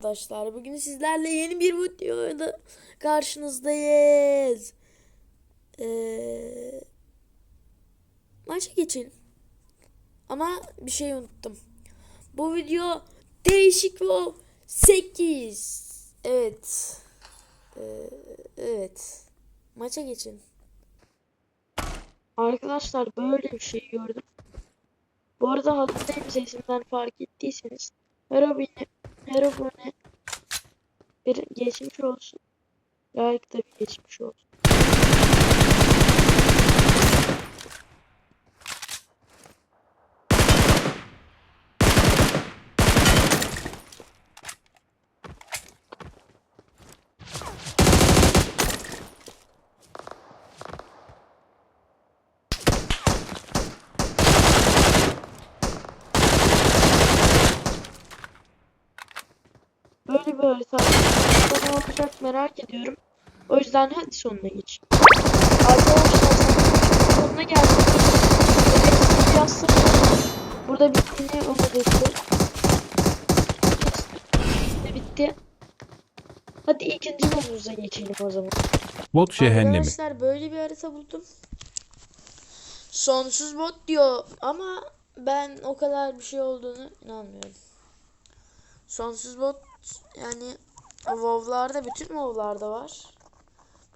Arkadaşlar bugün sizlerle yeni bir videoda karşınızdayız. Ee, maça geçelim. Ama bir şey unuttum. Bu video değişik o 8. Evet. Ee, evet. Maça geçelim. Arkadaşlar böyle bir şey gördüm. Bu arada hastayım sesimden fark ettiyseniz. Heroine, Heroine bir geçmiş olsun. Like da bir geçmiş olsun. Böyle bir harita ne olacak merak ediyorum. O yüzden hadi sonuna geç. Arkadaşlar sonuna geldik. Sıkıldım. Burada bittiğini umut ettim. İşte bitti. Hadi ikinci yolumuza geçelim o zaman. Bot cehennemi. Arkadaşlar böyle bir harita buldum. Sonsuz bot diyor ama ben o kadar bir şey olduğunu inanmıyorum. Sonsuz bot yani WoW'larda bütün WoW'larda var.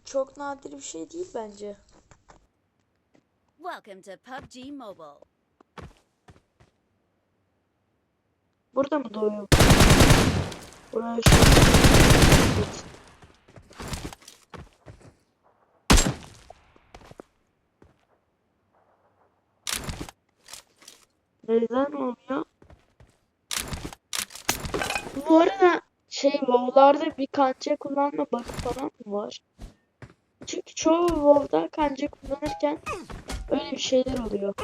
Çok nadir bir şey değil bence. Welcome to PUBG Mobile. Burada mı doğuyor? Buraya şu. Evet. Neden oluyor? Bu arada şey WoW'larda bir kanca kullanma bug'ı falan var? Çünkü çoğu WoW'da kanca kullanırken öyle bir şeyler oluyor.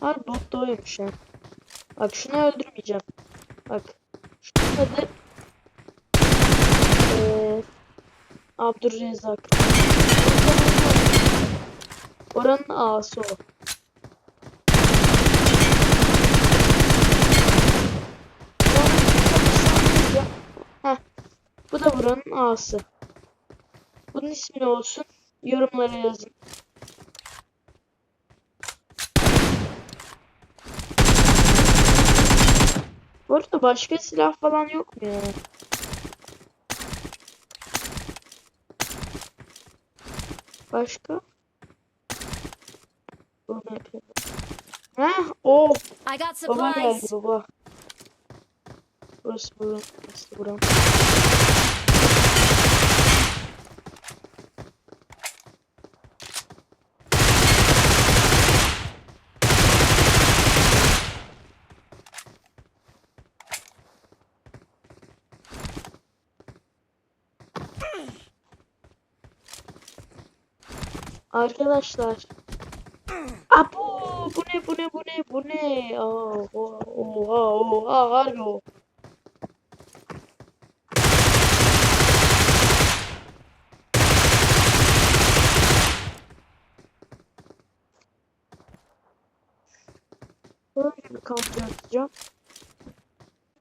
Har bot doğuyormuş ya. Bak şunu öldürmeyeceğim. Bak. Şunun adı eee Abdurrezzak. Oranın ağası o. Bu da buranın ağası. Bunun ismi ne olsun? Yorumlara yazın. Bu arada başka silah falan yok mu ya? Başka? Heh, oh, baba geldi baba. Burası buram, burası buram. Arkadaşlar. Abu bu ne bu ne bu ne bu ne? Oha oha oha harbi o. Böyle bir kamp yapacağım.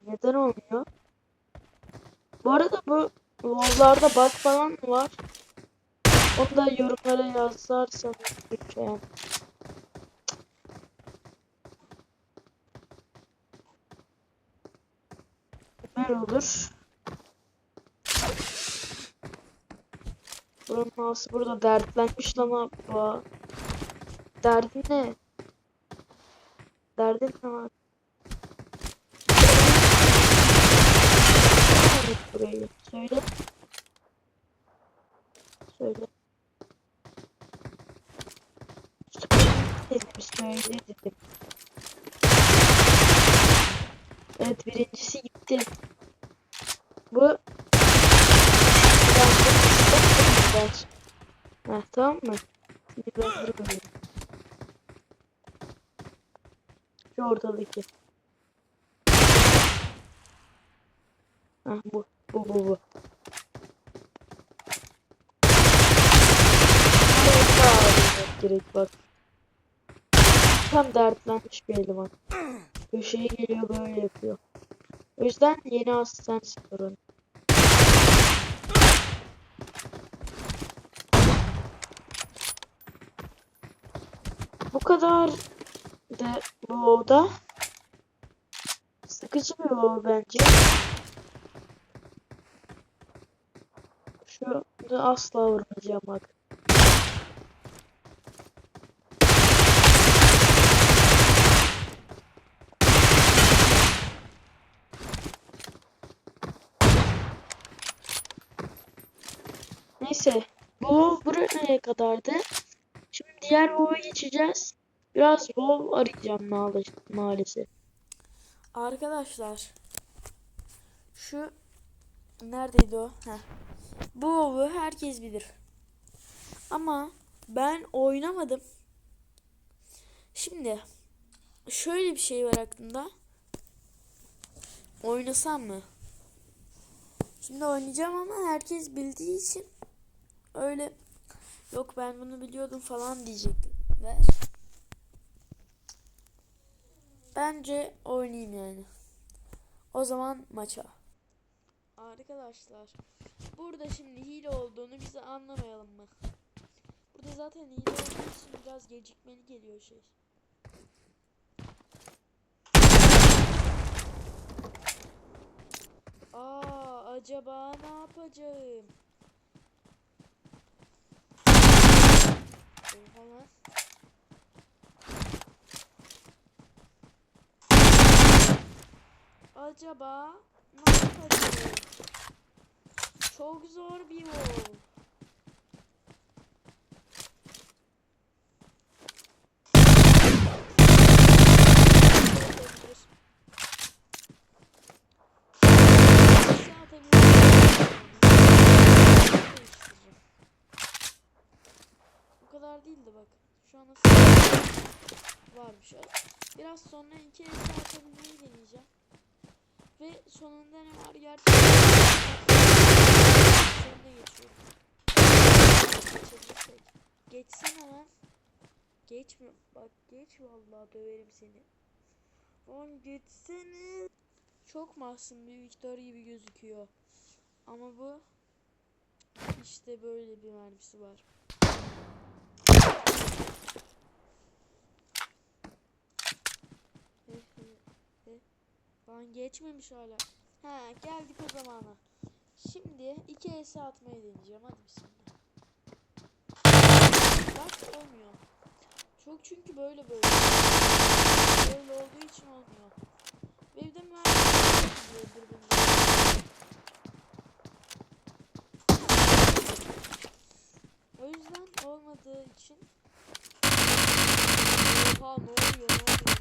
Neden olmuyor? Bu arada bu WoW'larda bug falan var? Onu da yorumlara yazarsanız lütfen. Süper olur. Buranın ağası burada dertlenmiş lan abi. Derdin ne? Derdin ne var? Bu Biraz Heh, tamam mı? Şimdi ben bunu Şu ortadaki. Heh, bu. Bu bu bu. Gerek bak. Tam dertlenmiş bir eleman. Köşeye geliyor böyle yapıyor. O yüzden yeni asistan sorun. Bu kadar da bu oda sıkıcı bir oda bence. Şu da asla vurmayacağım bak. Neyse. Bu buraya kadardı. Şimdi diğer WoW'a geçeceğiz. Biraz WoW arayacağım maal- maalesef. Arkadaşlar şu neredeydi o? Heh. Bu WoW'u herkes bilir. Ama ben oynamadım. Şimdi şöyle bir şey var aklımda. Oynasam mı? Şimdi oynayacağım ama herkes bildiği için öyle yok ben bunu biliyordum falan diyecekler. Bence oynayayım yani. O zaman maça. Arkadaşlar burada şimdi hile olduğunu bize anlamayalım mı? Burada zaten hile olduğu için biraz gecikmeli geliyor şey. Aa acaba ne yapacağım? Oha lan. Acaba ne yapacağım? Çok zor bir yol. Bu kadar değildi bak. Şu an varmış. Biraz sonra iki el atabilmeyi deneyeceğim. Ve sonunda ne var? Gerçekten sonuna geçiyorum. Geçsene lan. Geçme. Bak geç vallahi döverim seni. Lan geçsene. Çok masum bir Victor gibi gözüküyor. Ama bu işte böyle bir mermisi var. Lan geçmemiş hala. Ha geldik o zamana. Şimdi iki es atmayı deneyeceğim. Hadi bismillah. Bak olmuyor. Çok çünkü böyle böyle. Böyle olduğu için olmuyor. Bir de. O yüzden olmadığı için Oha ne oluyor ne oluyor?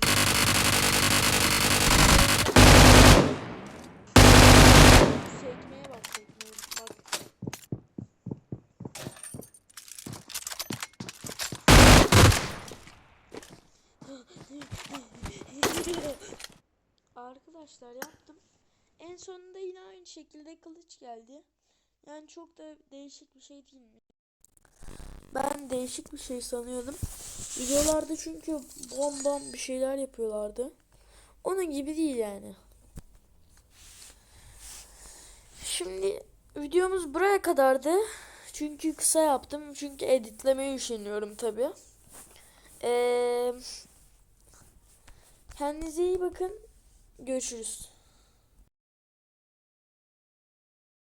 Sekmeye bak sekmeye bak. Arkadaşlar yaptım. En sonunda yine aynı şekilde kılıç geldi. Yani çok da değişik bir şey değil mi? Ben değişik bir şey sanıyordum. Videolarda çünkü bom bom bir şeyler yapıyorlardı. Onun gibi değil yani. Şimdi videomuz buraya kadardı. Çünkü kısa yaptım. Çünkü editlemeye üşeniyorum tabi. Ee, kendinize iyi bakın. Görüşürüz.